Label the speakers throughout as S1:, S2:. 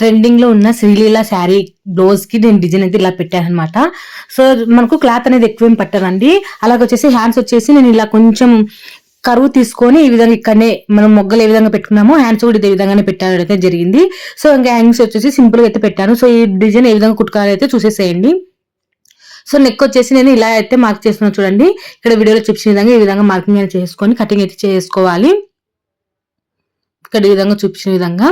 S1: ట్రెండింగ్లో ఉన్న శ్రీలీల శారీ బ్లౌజ్కి నేను డిజైన్ అయితే ఇలా పెట్టాను అనమాట సో మనకు క్లాత్ అనేది ఎక్కువ ఏం పట్టదండి. అలాగే వచ్చేసి హ్యాండ్స్ వచ్చేసి నేను ఇలా కొంచెం కరువు తీసుకొని ఈ విధంగా ఇక్కడనే మనం మొగ్గలు ఏ విధంగా పెట్టుకున్నామో హ్యాండ్స్ కూడా ఇదే విధంగానే పెట్టడం అయితే జరిగింది. సో ఇంకా హ్యాండ్స్ వచ్చేసి సింపుల్గా అయితే పెట్టాను. సో ఈ డిజైన్ ఏ విధంగా కుట్టుకోవాలైతే అయితే చూసేసేయండి. సో నెక్ వచ్చేసి నేను ఇలా అయితే మార్క్ చేస్తున్నాను చూడండి. ఇక్కడ వీడియోలో చూపించిన విధంగా ఈ విధంగా మార్కింగ్ అనేది చేసుకొని కటింగ్ అయితే చేసుకోవాలి. ఇక్కడ ఈ విధంగా చూపించిన విధంగా.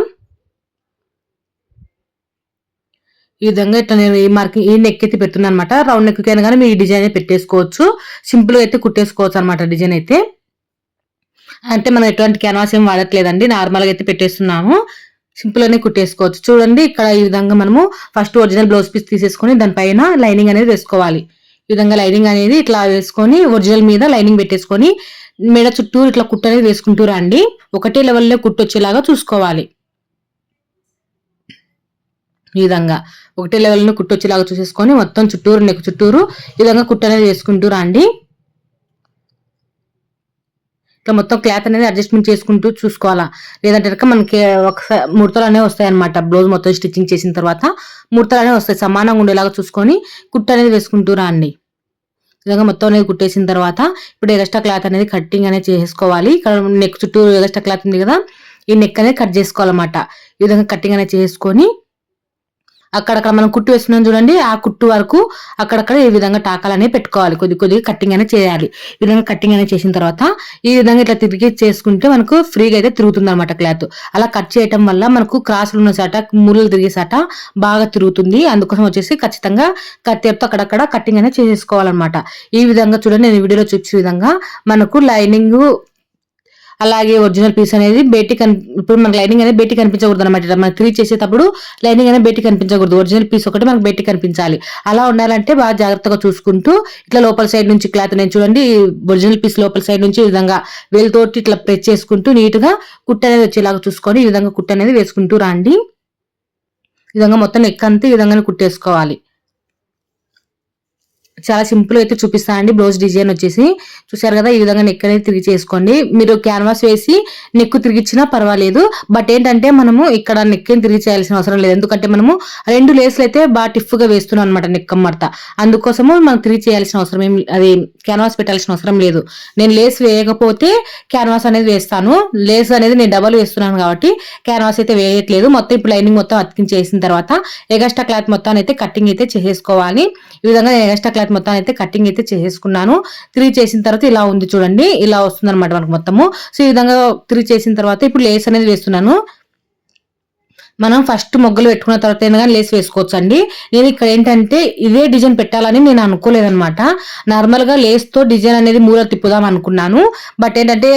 S1: ఈ విధంగా ఇట్లా నేను ఈ మార్కింగ్ ఈ నెక్ అయితే పెడుతున్నాను అనమాట రౌండ్ నెక్ అయినా కానీ మీరు ఈ డిజైన్ పెట్టేసుకోవచ్చు సింపుల్గా అయితే కుట్టేసుకోవచ్చు అనమాట డిజైన్ అయితే. అంటే మనం ఎటువంటి క్యాన్వాస్ ఏం వాడట్లేదండి. నార్మల్గా అయితే పెట్టేస్తున్నాము. సింపుల్గానే కుట్టేసుకోవచ్చు. చూడండి ఇక్కడ ఈ విధంగా మనము ఫస్ట్ ఒరిజినల్ బ్లౌజ్ పీస్ తీసేసుకొని దానిపైన లైనింగ్ అనేది వేసుకోవాలి. ఈ విధంగా లైనింగ్ అనేది ఇట్లా వేసుకొని ఒరిజినల్ మీద లైనింగ్ పెట్టేసుకొని మెడ చుట్టూ ఇట్లా కుట్టు అనేది వేసుకుంటూ రండి. ఒకటే లెవెల్లో కుట్టు వచ్చేలాగా చూసుకోవాలి. ఈ విధంగా. ఒకటే లెవెల్లో కుట్టు వచ్చేలాగా చూసేసుకొని మొత్తం చుట్టూరు నెక్ చుట్టూరు ఈ విధంగా కుట్టు అనేది వేసుకుంటూ రండి. ఇట్లా మొత్తం క్లాత్ అనేది అడ్జస్ట్మెంట్ చేసుకుంటూ చూసుకోవాలా. లేదంటే కనుక మనకి ఒకసారి ముడతలు అనేవి వస్తాయి అనమాట బ్లౌజ్ మొత్తం స్టిచ్చింగ్ చేసిన తర్వాత ముడతలు అనేవి వస్తాయి. సమానంగా ఉండేలాగా చూసుకొని కుట్టు అనేది వేసుకుంటూ రండి. ఈ విధంగా మొత్తం అనేది కుట్టేసిన తర్వాత ఇప్పుడు ఎగస్ట్రా క్లాత్ అనేది కట్టింగ్ అనేది చేసుకోవాలి. ఇక్కడ నెక్ చుట్టూ ఎగస్ట్రా క్లాత్ ఉంది కదా ఈ నెక్ అనేది కట్ చేసుకోవాలన్నమాట. ఈ విధంగా కట్టింగ్ అనేది చేసుకొని అక్కడక్కడ మనం కుట్టు వేస్తున్నాం చూడండి ఆ కుట్టు వరకు అక్కడక్కడ ఈ విధంగా టాకాలు అనేవి పెట్టుకోవాలి. కొద్ది కొద్దిగా కట్టింగ్ అనేది చేయాలి. ఈ విధంగా కట్టింగ్ అనేది చేసిన తర్వాత ఈ విధంగా ఇట్లా తిరిగి చేసుకుంటే మనకు ఫ్రీగా అయితే తిరుగుతుంది అనమాట క్లాత్ అలా కట్ చేయటం వల్ల మనకు క్రాసులు ఉన్న సాట ముళ్ళు తిరిగే సాట బాగా తిరుగుతుంది. అందుకోసం వచ్చేసి ఖచ్చితంగా కత్తెరతో అక్కడక్కడ కట్టింగ్ అనేది చేసేసుకోవాలన్నమాట. ఈ విధంగా చూడండి నేను వీడియోలో చూసే విధంగా మనకు లైనింగ్ అలాగే ఒరిజినల్ పీస్ అనేది బయటికి కని ఇప్పుడు మనకి లైనింగ్ అనేది బయటికి కనిపించకూడదు అనమాట మనం త్రీ చేసేటప్పుడు లైనింగ్ అనేది బయటికి కనిపించకూడదు. ఒరిజినల్ పీస్ ఒకటి మనకు బయటికి కనిపించాలి. అలా ఉండాలంటే బాగా జాగ్రత్తగా చూసుకుంటూ ఇట్లా లోపల సైడ్ నుంచి క్లాత్ నేను చూడండి ఒరిజినల్ పీస్ లోపల సైడ్ నుంచి ఈ విధంగా వేలుతోటి ఇట్లా ప్రెస్ చేసుకుంటూ నీట్గా కుట్ట అనేది వచ్చేలాగా చూసుకొని ఈ విధంగా కుట్ట అనేది వేసుకుంటూ రండి. ఈ విధంగా మొత్తం నెక్ అంతా ఈ విధంగానే కుట్టేసుకోవాలి. చాలా సింపుల్ అయితే చూపిస్తానండి. బ్లౌజ్ డిజైన్ వచ్చేసి చూసారు కదా ఈ విధంగా నెక్ అనేది తిరిగి చేసుకోండి. మీరు క్యాన్వాస్ వేసి నెక్ తిరిగిచ్చినా పర్వాలేదు. బట్ ఏంటంటే మనము ఇక్కడ నెక్ ఏం తిరిగి చేయాల్సిన అవసరం లేదు. ఎందుకంటే మనము రెండు లేస్లు అయితే బాగా టిఫ్గా వేస్తున్నాం అనమాట నెక్ మడత అందుకోసము మనం తిరిగి చేయాల్సిన అవసరం ఏం అది క్యాన్వాస్ పెట్టాల్సిన అవసరం లేదు. నేను లేస్ వేయకపోతే క్యాన్వాస్ అనేది వేస్తాను. లేస్ అనేది నేను డబల్ వేస్తున్నాను కాబట్టి క్యాన్వాస్ అయితే వేయట్లేదు. మొత్తం ఇప్పుడు లైనింగ్ మొత్తం అతికించేసిన తర్వాత ఎగస్ట్రా క్లాత్ మొత్తాన్ని అయితే కటింగ్ అయితే చేసేసుకోవాలి. ఈ విధంగా నేను ఎగస్ట్రా క్లాత్ మొత్తాన్ని అయితే కటింగ్ అయితే చేసేసుకున్నాను. త్రీ చేసిన తర్వాత ఇలా ఉంది చూడండి ఇలా వస్తుంది అనమాట మనకు మొత్తము. సో ఈ విధంగా త్రీ చేసిన తర్వాత ఇప్పుడు లేస్ అనేది వేస్తున్నాను. మనం ఫస్ట్ మొగ్గలు పెట్టుకున్న తర్వాత అయినా కానీ లేస్ వేసుకోవచ్చు అండి నేను ఇక్కడ ఏంటంటే ఇదే డిజైన్ పెట్టాలని నేను అనుకోలేదనమాట నార్మల్గా లేస్తో డిజైన్ అనేది మూల తిప్పుదాం అనుకున్నాను. బట్ ఏంటంటే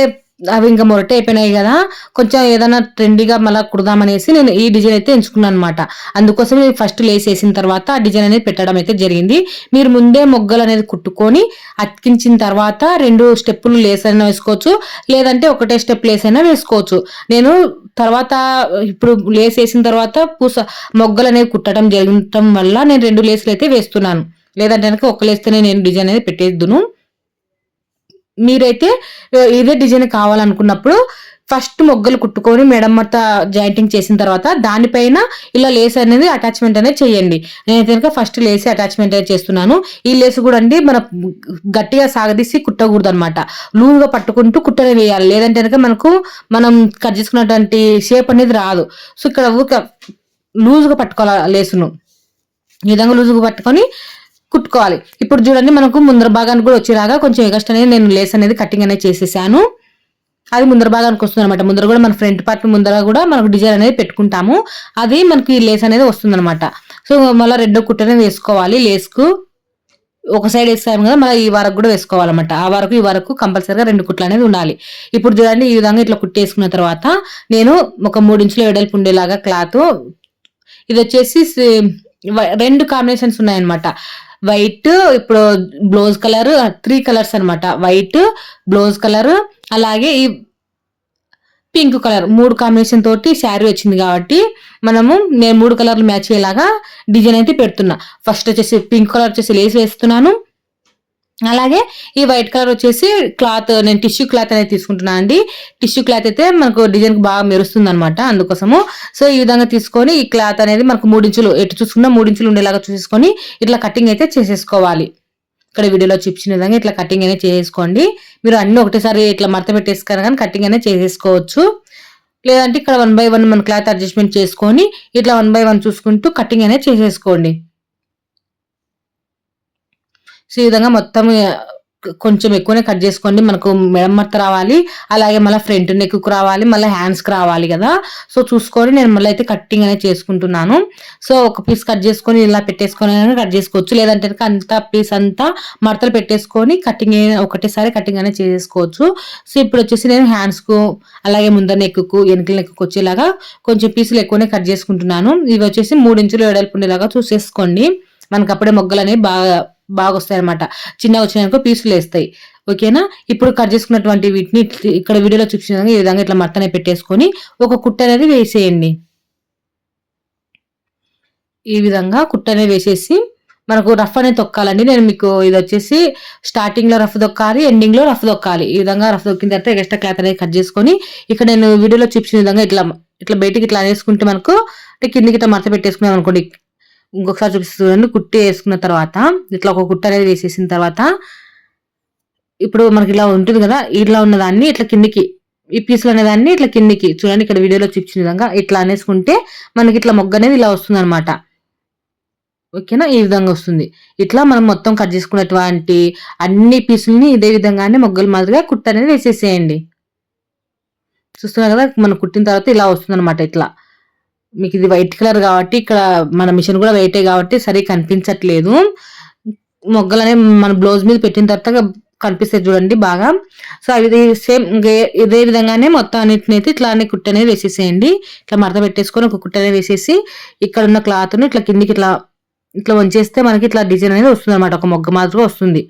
S1: అవి ఇంకా మొరట అయిపోయినాయి కదా. కొంచెం ఏదైనా ట్రెండీగా మళ్ళీ కుడదామనేసి నేను ఈ డిజైన్ అయితే ఎంచుకున్నాను అనమాట అందుకోసం నేను ఫస్ట్ లేస్ వేసిన తర్వాత ఆ డిజైన్ అనేది పెట్టడం అయితే జరిగింది. మీరు ముందే మొగ్గలు అనేది కుట్టుకొని అతికించిన తర్వాత రెండు స్టెప్పులు లేస్ అయినా వేసుకోవచ్చు. లేదంటే ఒకటే స్టెప్ లేస్ అయినా వేసుకోవచ్చు. నేను తర్వాత ఇప్పుడు లేస్ వేసిన తర్వాత పూస మొగ్గలు అనేవి కుట్టడం జరగటం వల్ల నేను రెండు లేసులు అయితే వేస్తున్నాను. లేదంటే కనుక ఒక లేస్తేనే నేను డిజైన్ అనేది పెట్టేద్దును. మీరైతే ఇదే డిజైన్ కావాలనుకున్నప్పుడు ఫస్ట్ మొగ్గలు కుట్టుకొని మేడం జాయింటింగ్ చేసిన తర్వాత దానిపైన ఇలా లేస్ అనేది అటాచ్మెంట్ అనేది చేయండి. నేనైతే కనుక ఫస్ట్ లేసి అటాచ్మెంట్ అనేది చేస్తున్నాను. ఈ లేస్ కూడా అండి మన గట్టిగా సాగదీసి కుట్టకూడదు అనమాట లూజ్గా పట్టుకుంటూ కుట్టనే వేయాలి. లేదంటే కనుక మనకు మనం కట్ చేసుకున్నటువంటి షేప్ అనేది రాదు. సో ఇక్కడ ఊక లూజ్గా పట్టుకోవాలి లేసును. ఈ విధంగా లూజుగా పట్టుకొని కుట్టుకోవాలి. ఇప్పుడు చూడండి మనకు ముందర భాగానికి కూడా వచ్చేలాగా కొంచెం ఎగస్ట్ అనేది నేను లేస్ అనేది కటింగ్ అనేది చేసేసాను. అది ముందర భాగానికి వస్తుంది అనమాట ముందర కూడా మన ఫ్రంట్ పార్ట్ ముందర కూడా మనకు డిజైన్ అనేది పెట్టుకుంటాము. అది మనకి లేస్ అనేది వస్తుందనమాట సో మళ్ళీ రెండో కుట్ట అనేది వేసుకోవాలి. లేస్కు ఒక సైడ్ వేసాము కదా మళ్ళీ ఈ వరకు కూడా వేసుకోవాలన్నమాట. ఆ వరకు ఈ వరకు కంపల్సరీగా రెండు కుట్లు అనేది ఉండాలి. ఇప్పుడు చూడండి ఈ విధంగా ఇట్లా కుట్టేసుకున్న తర్వాత నేను ఒక మూడు ఇంచుల వెడల్పు ఉండేలాగా క్లాత్ ఇది వచ్చేసి రెండు కాంబినేషన్స్ ఉన్నాయన్నమాట. వైట్ ఇప్పుడు బ్లౌజ్ కలర్ త్రీ కలర్స్ అనమాట వైట్ బ్లౌజ్ కలర్ అలాగే ఈ పింక్ కలర్. మూడు కాంబినేషన్ తోటి శారీ వచ్చింది కాబట్టి మనము నేను మూడు కలర్లు మ్యాచ్ అయ్యేలాగా డిజైన్ అయితే పెడుతున్నా. ఫస్ట్ వచ్చేసి పింక్ కలర్ వచ్చేసి లేస్ వేస్తున్నాను. అలాగే ఈ వైట్ కలర్ వచ్చేసి క్లాత్ నేను టిష్యూ క్లాత్ అనేది తీసుకుంటున్నాను అండి. టిష్యూ క్లాత్ అయితే మనకు డిజైన్ బాగా మెరుస్తుంది అనమాట అందుకోసము. సో ఈ విధంగా తీసుకొని ఈ క్లాత్ అనేది మనకు మూడించులు ఎటు చూసుకున్నా మూడించులు ఉండేలాగా చూసుకొని ఇట్లా కటింగ్ అయితే చేసేసుకోవాలి. ఇక్కడ వీడియోలో చూపించిన విధంగా ఇట్లా కటింగ్ అనేది చేసేసుకోండి. మీరు అన్ని ఒకటేసారి ఇట్లా మడత పెట్టేసుకుని కానీ కటింగ్ అనేది చేసేసుకోవచ్చు. లేదంటే ఇక్కడ వన్ బై వన్ మన క్లాత్ అడ్జస్ట్మెంట్ చేసుకొని ఇట్లా వన్ బై వన్ చూసుకుంటూ కటింగ్ అనేది చేసేసుకోండి. సో ఈ విధంగా మొత్తం కొంచెం ఎక్కువనే కట్ చేసుకోండి. మనకు మెడ రావాలి. అలాగే మళ్ళీ ఫ్రంట్ నెక్కు రావాలి. మళ్ళీ హ్యాండ్స్కి రావాలి కదా. సో చూసుకొని నేను మళ్ళీ అయితే కట్టింగ్ అనేది చేసుకుంటున్నాను. సో ఒక పీస్ కట్ చేసుకొని ఇలా పెట్టేసుకొని కట్ చేసుకోవచ్చు. లేదంటే కనుక అంత పీస్ అంతా మడతలు పెట్టేసుకొని కటింగ్ ఒకటేసారి కటింగ్ అనేది చేసుకోవచ్చు. సో ఇప్పుడు వచ్చేసి నేను హ్యాండ్స్కు అలాగే ముందర నెక్కుకు వెనకల నెక్కు వచ్చేలాగా కొంచెం పీసులు ఎక్కువనే కట్ చేసుకుంటున్నాను. ఇవి వచ్చేసి మూడు ఇంచులు వెడల్పు ఉండేలాగా చూసేసుకోండి. మనకు అప్పుడే మొగ్గలు అనేవి బాగా బాగా వస్తాయి అనమాట చిన్నగా వచ్చినాయనుకో పీసులు వేస్తాయి. ఓకేనా? ఇప్పుడు కట్ చేసుకున్నటువంటి వీటిని ఇక్కడ వీడియోలో చూపించిన విధంగా ఈ విధంగా ఇట్లా మట్టనే పెట్టేసుకొని ఒక కుట్ట అనేది వేసేయండి. ఈ విధంగా కుట్ట అనేది వేసేసి మనకు రఫ్ అనేది తొక్కాలండి. నేను మీకు ఇది వచ్చేసి స్టార్టింగ్లో రఫ్ దొక్కాలి ఎండింగ్లో రఫ్ దొక్కాలి ఈ విధంగా రఫ్ దొక్కిన తర్వాత ఎక్స్ట్రా క్లాత్ అనేది కట్ చేసుకొని ఇక్కడ నేను వీడియోలో చూపించిన విధంగా ఇట్లా ఇట్లా బయటికి ఇట్లా వేసుకుంటే మనకు కిందికి ఇట్లా మడత పెట్టేసుకున్నాం అనుకోండి. ఇంకొకసారి చూపిస్తుంది కుట్టి వేసుకున్న తర్వాత ఇట్లా ఒక కుట్ట అనేది వేసేసిన తర్వాత ఇప్పుడు మనకి ఇలా ఉంటుంది కదా ఇట్లా ఉన్నదాన్ని ఇట్లా కిందికి ఈ పీసులు అనేదాన్ని ఇట్లా కిందికి చూడండి ఇక్కడ వీడియోలో చూపించిన విధంగా ఇట్లా అనేసుకుంటే మనకి ఇట్లా మొగ్గ అనేది ఇలా వస్తుంది అనమాట ఓకేనా? ఈ విధంగా వస్తుంది. ఇట్లా మనం మొత్తం కట్ చేసుకున్నటువంటి అన్ని పీసుల్ని ఇదే విధంగానే మొగ్గల మాదిరిగా కుట్ట అనేది వేసేసేయండి. చూస్తున్నారు కదా మనం కుట్టిన తర్వాత ఇలా వస్తుంది అనమాట ఇట్లా. మీకు ఇది వైట్ కలర్ కాబట్టి ఇక్కడ మన మిషన్ కూడా వైటే కాబట్టి సరిగ్గా కనిపించట్లేదు. మొగ్గలు అనేవి మన బ్లౌజ్ మీద పెట్టిన తర్వాత కనిపిస్తాయి చూడండి బాగా. సో ఇది సేమ్ ఇదే విధంగానే మొత్తం అన్నిటిని అయితే ఇట్లా అనే కుట్ట అనేది వేసేసేయండి. ఇట్లా మడత పెట్టేసుకొని ఒక కుట్ట అనేది వేసేసి ఇక్కడ ఉన్న క్లాత్ను ఇట్లా కిందికి ఇట్లా ఇట్లా వంచేస్తే మనకి ఇట్లా డిజైన్ అనేది వస్తుంది అనమాట ఒక మొగ్గ మాదిరిగా వస్తుంది.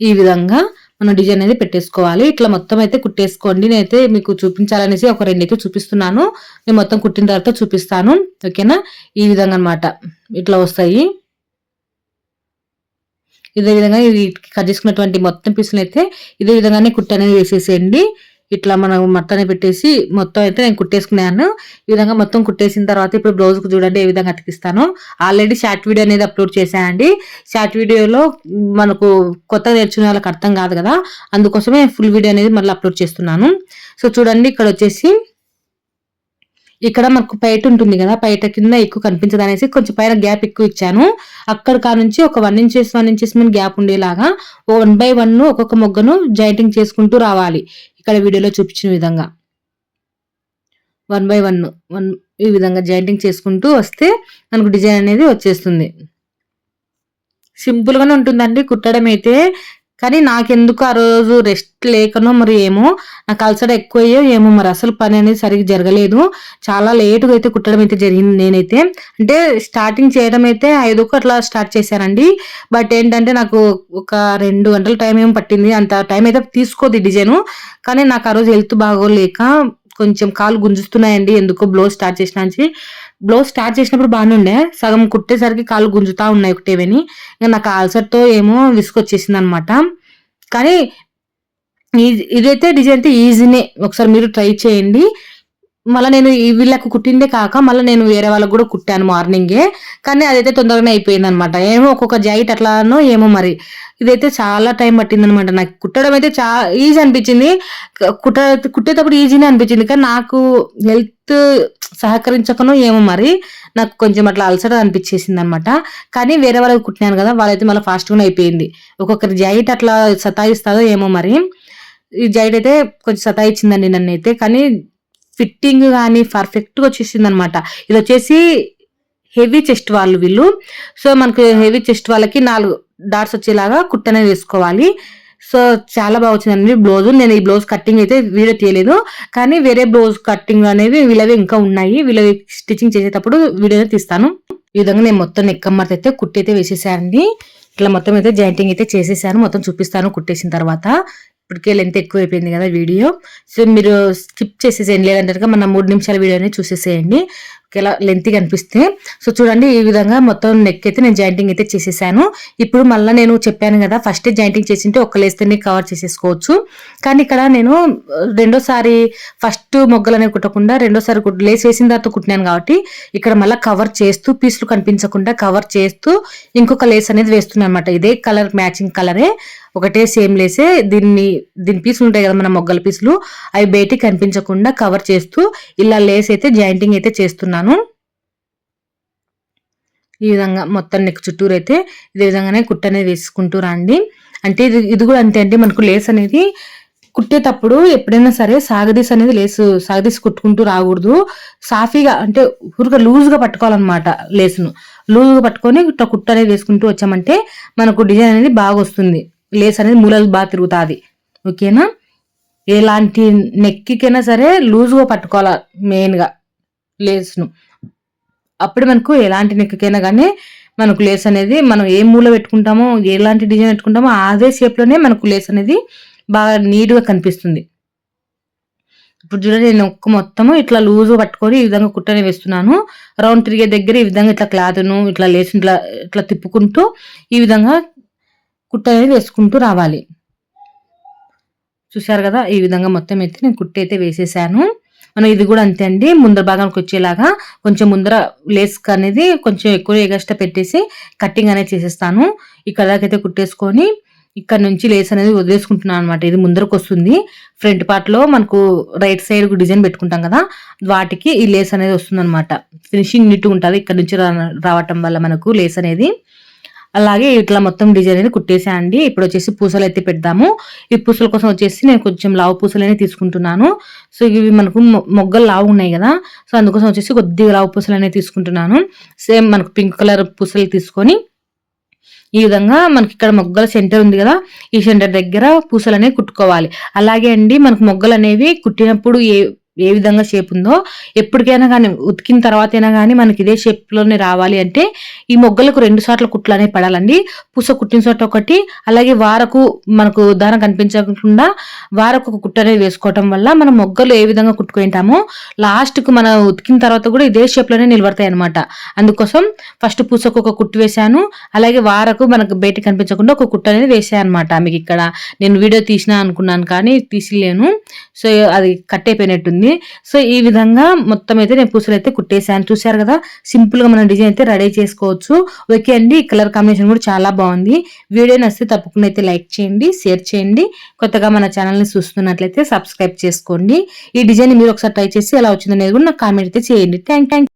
S1: ఈ విధంగా మనం డిజైన్ అనేది పెట్టేసుకోవాలి. ఇట్లా మొత్తం అయితే కుట్టేసుకోండి. నేనైతే మీకు చూపించాలనేసి ఒక రెండు అయితే చూపిస్తున్నాను. నేను మొత్తం కుట్టిన తర్వాత చూపిస్తాను. ఓకేనా? ఈ విధంగా అన్నమాట. ఇట్లా వస్తాయి. ఇదే విధంగా ఇది కట్ చేసుకున్నటువంటి మొత్తం పీసులు అయితే ఇదే విధంగానే కుట్ట అనేది వేసేసేయండి. ఇట్లా మనం మొత్తాన్ని పెట్టేసి మొత్తం అయితే నేను కుట్టేసుకున్నాను. ఈ విధంగా మొత్తం కుట్టేసిన తర్వాత ఇప్పుడు బ్లౌజ్కి చూడండి ఏ విధంగా అతికిస్తాను. ఆల్రెడీ షార్ట్ వీడియో అనేది అప్లోడ్ చేశానండి షార్ట్ వీడియోలో మనకు కొత్తగా నేర్చుకునే వాళ్ళకి అర్థం కాదు కదా. అందుకోసమే ఫుల్ వీడియో అనేది మళ్ళీ అప్లోడ్ చేస్తున్నాను. సో చూడండి ఇక్కడ వచ్చేసి ఇక్కడ మనకు పైట ఉంటుంది కదా పైట కింద ఎక్కువ కనిపించదు అనేసి కొంచెం పైన గ్యాప్ ఎక్కువ ఇచ్చాను. అక్కడ కా నుంచి ఒక వన్ ఇంచెస్ వన్ ఇంచెస్ మీద గ్యాప్ ఉండేలాగా వన్ బై వన్ ఒక్కొక్క మొగ్గను జాయింటింగ్ చేసుకుంటూ రావాలి. ఇక్కడ వీడియోలో చూపించిన విధంగా. వన్ బై వన్ వన్ ఈ విధంగా జాయింటింగ్ చేసుకుంటూ వస్తే మనకు డిజైన్ అనేది వచ్చేస్తుంది. సింపుల్గానే ఉంటుందండి. కుట్టడం అయితే కానీ నాకెందుకు ఆ రోజు రెస్ట్ లేకనో మరి ఏమో నాకు అలసట ఎక్కువయ్యో ఏమో మరి అసలు పని అనేది సరిగ్గా జరగలేదు. చాలా లేటుగా అయితే కుట్టడం అయితే జరిగింది నేనైతే. అంటే స్టార్టింగ్ చేయడం అయితే ఐదుకు అట్లా స్టార్ట్ చేశానండి. బట్ ఏంటంటే నాకు ఒక రెండు గంటల టైం ఏం పట్టింది. అంత టైం అయితే తీసుకోదు డిజైన్. కానీ నాకు ఆ రోజు హెల్త్ బాగోలేక కొంచెం కాలు గుంజుస్తున్నాయండి. ఎందుకో బ్లౌజ్ స్టార్ట్ చేసానుంచి బ్లౌజ్ స్టార్ట్ చేసినప్పుడు బాగానే ఉండే. సగం కుట్టేసరికి కాళ్ళు గుంజుతా ఉన్నాయి ఒకటేవని ఇంకా నాకు ఆల్సర్తో ఏమో విసుకొచ్చేసింది అనమాట కానీ ఇదైతే డిజైన్ అయితే ఈజీనే. ఒకసారి మీరు ట్రై చేయండి. మళ్ళీ నేను ఈ వీళ్ళకు కుట్టిందే కాక మళ్ళీ నేను వేరే వాళ్ళకు కూడా కుట్టాను మార్నింగే. కానీ అదైతే తొందరగానే అయిపోయింది అనమాట ఏమో ఒక్కొక్క జాయిట్ అట్లానో ఏమో మరి. ఇదైతే చాలా టైం పట్టింది అనమాట నాకు కుట్టడం అయితే చాలా ఈజీ అనిపించింది. కుట్ట కుట్టేటప్పుడు ఈజీనే అనిపించింది. కానీ నాకు హెల్త్ సహకరించకనో ఏమో మరి నాకు కొంచెం అట్లా అలసట అనిపించేసింది అనమాట కానీ వేరే వాళ్ళకి కుట్టినాను కదా వాళ్ళైతే మళ్ళీ ఫాస్ట్గానే అయిపోయింది. ఒక్కొక్కరి జైట్ అట్లా సతాయిస్తుందో ఏమో మరి. ఈ జైడ్ అయితే కొంచెం సతాయిచ్చిందండి నన్ను అయితే కానీ ఫిట్టింగ్ కానీ పర్ఫెక్ట్గా వచ్చేసింది అనమాట ఇది వచ్చేసి హెవీ చెస్ట్ వాళ్ళు వీళ్ళు. సో మనకు హెవీ చెస్ట్ వాళ్ళకి నాలుగు డాట్స్ వచ్చేలాగా కుట్టనే వేసుకోవాలి. సో చాలా బాగా వచ్చిందండి బ్లౌజ్. నేను ఈ బ్లౌజ్ కట్టింగ్ అయితే వీడియో తీయలేదు. కానీ వేరే బ్లౌజ్ కట్టింగ్ అనేవి వీళ్ళవి ఇంకా ఉన్నాయి. వీళ్ళవి స్టిచ్చింగ్ చేసేటప్పుడు వీడియో తీస్తాను. ఈ విధంగా నేను మొత్తం నెక్కమ్మర్త అయితే కుట్టి అయితే వేసేసానండి. ఇట్లా మొత్తం అయితే జాయింటింగ్ అయితే చేసేసాను. మొత్తం చూపిస్తాను కుట్టేసిన తర్వాత. ఇప్పటికే లెంత్ ఎక్కువ అయిపోయింది కదా వీడియో. సో మీరు స్కిప్ చేసేసేయండి. లేదంటే మన మూడు నిమిషాల వీడియోని చూసేసేయండి. ఇలా లెంత్ కనిపిస్తే. సో చూడండి ఈ విధంగా మొత్తం నెక్ అయితే నేను జాయింటింగ్ అయితే చేసేసాను. ఇప్పుడు మళ్ళీ నేను చెప్పాను కదా ఫస్ట్ జాయింటింగ్ చేసింటే ఒక లేస్తేనే కవర్ చేసేసుకోవచ్చు. కానీ ఇక్కడ నేను రెండోసారి ఫస్ట్ మొగ్గలు అనేవి కుట్టకుండా రెండోసారి లేస్ వేసిన తర్వాత కుట్టినాను కాబట్టి ఇక్కడ మళ్ళీ కవర్ చేస్తూ పీసులు కనిపించకుండా కవర్ చేస్తూ ఇంకొక లేస్ అనేది వేస్తున్నాను అనమాట ఇదే కలర్ మ్యాచింగ్ కలరే ఒకటే సేమ్ లేసే దీన్ని దీని పీసులు ఉంటాయి కదా మన మొగ్గల పీసులు అవి బయటికి కనిపించకుండా కవర్ చేస్తూ ఇలా లేస్ అయితే జాయింటింగ్ అయితే చేస్తున్నాను. ఈ విధంగా మొత్తం నెక్ చుట్టూరు అయితే ఇదే విధంగానే కుట్ట అనేది వేసుకుంటూ రండి. అంటే ఇది ఇది కూడా అంతే అంటే మనకు లేస్ అనేది కుట్టేటప్పుడు ఎప్పుడైనా సరే సాగదీస్ అనేది లేసు సాగదీసి కుట్టుకుంటూ రాకూడదు. సాఫీగా అంటే ఊరుగా లూజ్గా పట్టుకోవాలన్నమాట లేసును. లూజ్గా పట్టుకొని ఇట్లా కుట్ట అనేది వేసుకుంటూ వచ్చామంటే మనకు డిజైన్ అనేది బాగా వస్తుంది. లేస్ అనేది మూలలు బాగా తిరుగుతుంది. ఓకేనా? ఎలాంటి నెక్కికైనా సరే లూజ్గా పట్టుకోవాలి మెయిన్గా లేస్ను. అప్పుడు మనకు ఎలాంటి నెక్కికైనా కానీ మనకు లేస్ అనేది మనం ఏ మూల పెట్టుకుంటామో ఎలాంటి డిజైన్ పెట్టుకుంటామో అదే షేప్లోనే మనకు లేస్ అనేది బాగా నీట్గా కనిపిస్తుంది. ఇప్పుడు చూడండి నేను ఒక్క మొత్తము ఇట్లా లూజ్గా పట్టుకొని ఈ విధంగా కుట్టని వేస్తున్నాను. రౌండ్ తిరిగే దగ్గర ఈ విధంగా ఇట్లా క్లాత్ను ఇట్లా లేసి ఇట్లా ఇట్లా తిప్పుకుంటూ ఈ విధంగా కుట్ట అనేది వేసుకుంటూ రావాలి. చూశారు కదా? ఈ విధంగా మొత్తం అయితే నేను కుట్టి అయితే వేసేసాను. మనం ఇది కూడా అంతే అండి. ముందర భాగానికి వచ్చేలాగా కొంచెం ముందర లేస్ అనేది కొంచెం ఎక్కువ ఎగస్ట్రా పెట్టేసి కట్టింగ్ అనేది చేసేస్తాను. ఇక్కడ దాకైతే కుట్టేసుకొని ఇక్కడ నుంచి లేస్ అనేది వదిలేసుకుంటున్నాను అనమాట ఇది ముందరకు వస్తుంది. ఫ్రంట్ పార్ట్లో మనకు రైట్ సైడ్ డిజైన్ పెట్టుకుంటాం కదా? వాటికి ఈ లేస్ అనేది వస్తుంది అనమాట ఫినిషింగ్ నీట్గా ఉంటుంది. ఇక్కడ నుంచి రా- రావటం వల్ల మనకు లేస్ అనేది. అలాగే ఇట్లా మొత్తం డిజైన్ అనేది కుట్టేసా అండి. ఇప్పుడు వచ్చేసి పూసలు అయితే పెడదాము. ఈ పూసల కోసం వచ్చేసి నేను కొంచెం లావు పూసలు అనేది తీసుకుంటున్నాను. సో ఇవి మనకు మొ- మొగ్గలు లావు ఉన్నాయి కదా. సో అందుకోసం వచ్చేసి కొద్దిగా లావు పూసలు అనేది తీసుకుంటున్నాను. సేమ్ మనకు పింక్ కలర్ పూసలు తీసుకొని ఈ విధంగా మనకి ఇక్కడ మొగ్గల సెంటర్ ఉంది కదా. ఈ సెంటర్ దగ్గర పూసలు అనేవి కుట్టుకోవాలి. అలాగే అండి మనకు మొగ్గలు అనేవి కుట్టినప్పుడు ఏ ఏ విధంగా షేప్ ఉందో. ఎప్పటికైనా కానీ ఉతికిన తర్వాత అయినా కానీ మనకి ఇదే షేప్లోనే రావాలి అంటే ఈ మొగ్గలకు రెండు సార్లు కుట్లు అనేవి పడాలండి. పూస కుట్టిన చోట ఒకటి అలాగే వారకు మనకు దారం కనిపించకుండా వారకు ఒక కుట్టు అనేది వేసుకోవటం వల్ల మనం మొగ్గలు ఏ విధంగా కుట్టుకుంటామో లాస్ట్కు మనం ఉతికిన తర్వాత కూడా ఇదే షేప్లోనే నిలబడతాయి అనమాట అందుకోసం ఫస్ట్ పూసకు ఒక కుట్టు వేశాను అలాగే వారకు మనకు బయట కనిపించకుండా ఒక కుట్టు అనేది వేసాను అనమాట మీకు ఇక్కడ. నేను వీడియో తీసినా అనుకున్నాను కానీ తీసిలేను. సో అది కట్ అయిపోయినట్టుంది. సో ఈ విధంగా మొత్తం అయితే నేను పూసలు అయితే కుట్టేశాను. చూశారు కదా? సింపుల్గా మనం డిజైన్ అయితే రెడీ చేసుకోవచ్చు. ఓకే అండి కలర్ కాంబినేషన్ కూడా చాలా బాగుంది. వీడియో నచ్చితే తప్పకుండా అయితే లైక్ చేయండి షేర్ చేయండి. కొత్తగా మన ఛానల్ని చూస్తున్నట్లయితే సబ్స్క్రైబ్ చేసుకోండి. ఈ డిజైన్ మీరు ఒకసారి ట్రై చేసి ఎలా వచ్చిందనేది కూడా నాకు కామెంట్ అయితే చేయండి. Thank thank